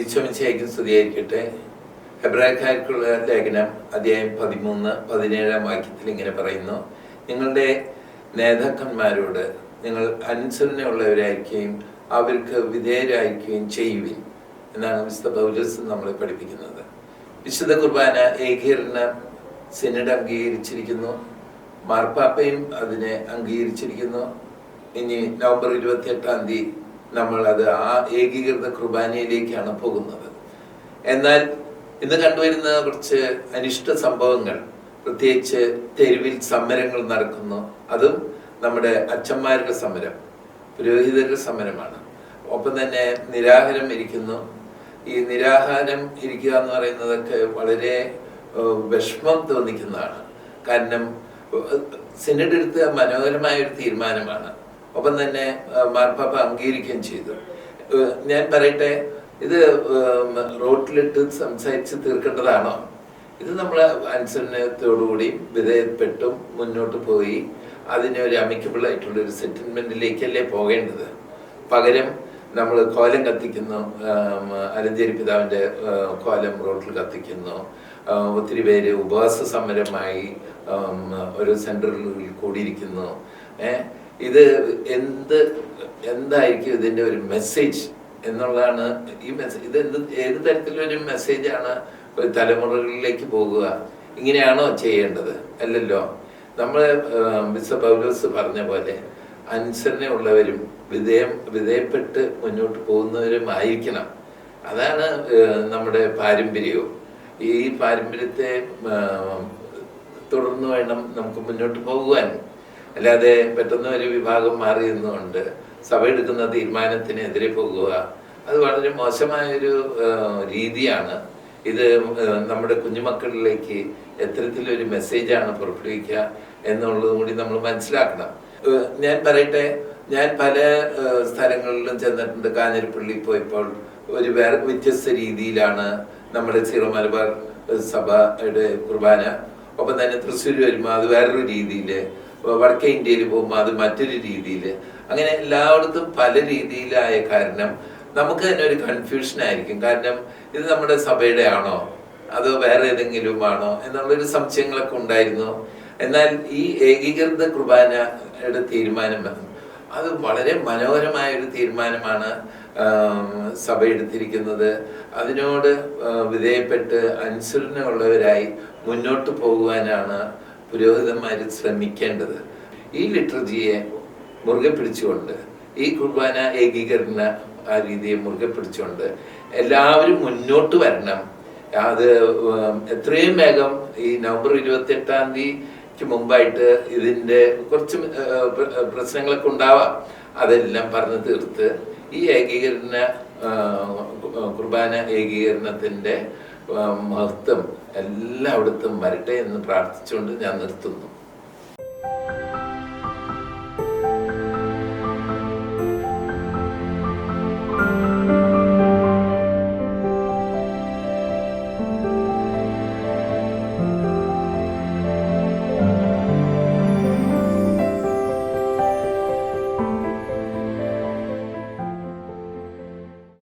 ഈശോമിശയ്ക്ക് സ്തുതിയായിരിക്കട്ടെ. ഹെബ്രാക്കാർക്കുള്ള ലേഖനം അധ്യായം പതിമൂന്ന് പതിനേഴാം വാക്യത്തിൽ ഇങ്ങനെ പറയുന്നു. നിങ്ങളുടെ നേതാക്കന്മാരോട് നിങ്ങൾ അനുസരണയുള്ളവരായിരിക്കുകയും അവർക്ക് വിധേയരായിരിക്കുകയും ചെയ്യുവിൻ എന്നാണ് വിശുദ്ധ പൗലസ് നമ്മളെ പഠിപ്പിക്കുന്നത്. വിശുദ്ധ കുർബാന ഏകീകരണ സിനഡ് അംഗീകരിച്ചിരിക്കുന്നു. മാർപ്പാപ്പയും അതിനെ അംഗീകരിച്ചിരിക്കുന്നു. ഇനി നവംബർ ഇരുപത്തി എട്ടാം തീയതി നമ്മൾ അത് ആ ഏകീകൃത കുർബാനയിലേക്കാണ് പോകുന്നത്. എന്നാൽ ഇന്ന് കണ്ടുവരുന്ന കുറച്ച് അനിഷ്ട സംഭവങ്ങൾ പ്രത്യേകിച്ച് തെരുവിൽ സമരങ്ങൾ നടക്കുന്നു. അതും നമ്മുടെ അച്ഛന്മാരുടെ സമരം പുരോഹിതരുടെ സമരമാണ്. ഒപ്പം തന്നെ നിരാഹാരം ഇരിക്കുന്നു. ഈ നിരാഹാരം ഇരിക്കുക എന്ന് പറയുന്നതൊക്കെ വളരെ വിഷമം തോന്നിക്കുന്നതാണ്. കാരണം സിനഡ് എടുത്ത മനോഹരമായ ഒരു തീരുമാനമാണ്. ഒപ്പം തന്നെ ഏഹ്, മാർപ്പാപ്പ അംഗീകരിക്കുകയും ചെയ്തു. ഞാൻ പറയട്ടെ ഇത് ഏഹ്, റോട്ടിലിട്ട് സംസാരിച്ച് തീർക്കേണ്ടതാണോ? ഇത് നമ്മൾ അനുസരണത്തോടുകൂടി വിധേയപ്പെട്ടും മുന്നോട്ട് പോയി അതിനെ ഒരു അമിക്കബിൾ ആയിട്ടുള്ള ഒരു സെറ്റിൽമെന്റിലേക്കല്ലേ പോകേണ്ടത്? പകരം നമ്മൾ കോലം കത്തിക്കുന്നു അരഞ്ചേരി പിതാവിന്റെ കോലം റോട്ടിൽ കത്തിക്കുന്നു. ഒത്തിരി പേര് ഉപവാസ സമരമായി ഒരു സെന്ററിൽ കൂടിയിരിക്കുന്നു. ഏ ഇത് എന്ത് എന്തായിരിക്കും ഇതിന്റെ ഒരു മെസ്സേജ് എന്നുള്ളതാണ് ഈ മെസ്സേജ് ഇത് എന്ത് ഏത് തരത്തിലൊരു മെസ്സേജാണ് ഒരു തലമുറകളിലേക്ക് പോകുക? ഇങ്ങനെയാണോ ചെയ്യേണ്ടത്? അല്ലല്ലോ. നമ്മൾ മിസ്റ്റർ പൗലോസ് പറഞ്ഞ പോലെ അനുസരണ ഉള്ളവരും വിധേയം വിധേയപ്പെട്ട് മുന്നോട്ട് പോകുന്നവരും ആയിരിക്കണം. അതാണ് നമ്മുടെ പാരമ്പര്യവും. ഈ പാരമ്പര്യത്തെ തുടർന്ന് വേണം നമുക്ക് മുന്നോട്ട് പോകുവാൻ. അല്ലാതെ പെട്ടെന്ന് ഒരു വിഭാഗം മാറി നിന്നുകൊണ്ട് സഭ എടുക്കുന്ന തീരുമാനത്തിനെതിരെ പോകുക അത് വളരെ മോശമായൊരു രീതിയാണ്. ഇത് നമ്മുടെ കുഞ്ഞുമക്കളിലേക്ക് എത്തരത്തിലൊരു മെസ്സേജാണ് പുറപ്പെടുവിക്കുക എന്നുള്ളതും കൂടി നമ്മൾ മനസ്സിലാക്കണം. ഞാൻ പറയട്ടെ ഞാൻ പല സ്ഥലങ്ങളിലും ചെന്നിട്ടുണ്ട്. കാഞ്ഞിരപ്പള്ളി പോയപ്പോൾ ഒരു വേറെ വ്യത്യസ്ത രീതിയിലാണ് നമ്മുടെ സീറോ മലബാർ സഭയുടെ കുർബാന. ഒപ്പം തന്നെ തൃശ്ശൂർ വരുമ്പോൾ അത് വേറൊരു രീതിയിൽ വടക്കേ ഇന്ത്യയിൽ പോകുമ്പോൾ അത് മറ്റൊരു രീതിയിൽ അങ്ങനെ എല്ലായിടത്തും പല രീതിയിലായ കാരണം നമുക്ക് തന്നെ ഒരു കൺഫ്യൂഷൻ ആയിരിക്കും. കാരണം ഇത് നമ്മുടെ സഭയുടെ ആണോ? അതോ വേറെ ഏതെങ്കിലും ആണോ? എന്നുള്ളൊരു സംശയങ്ങളൊക്കെ ഉണ്ടായിരുന്നു. എന്നാൽ ഈ ഏകീകൃത കുർബാനയുടെ തീരുമാനം അത്. വളരെ മനോഹരമായ ഒരു തീരുമാനമാണ് സഭ എടുത്തിരിക്കുന്നത്. അതിനോട് വിധേയപ്പെട്ട് അനുസരണമുള്ളവരായി മുന്നോട്ട് പോകുവാനാണ് പുരോഹിതന്മാർ ശ്രമിക്കേണ്ടത് ഈ ലിറ്റർജിയെ മുറുകെ പിടിച്ചുകൊണ്ട് ഈ കുർബാന ഏകീകരണ ആ രീതിയെ മുറുകെ പിടിച്ചുകൊണ്ട് എല്ലാവരും മുന്നോട്ട് വരണം. അത് എത്രയും വേഗം ഈ നവംബർ ഇരുപത്തി എട്ടാം തീയതിക്ക് മുമ്പായിട്ട് ഇതിന്റെ കുറച്ച് പ്രശ്നങ്ങളൊക്കെ ഉണ്ടാവാം. അതെല്ലാം പറഞ്ഞു തീർത്ത് ഈ ഏകീകരണ കുർബാന ഏകീകരണത്തിന്റെ ആഹ്, മഹത്വം. എല്ലായിടത്തും വരട്ടെ എന്ന് പ്രാർത്ഥിച്ചുകൊണ്ട് ഞാൻ നിർത്തുന്നു.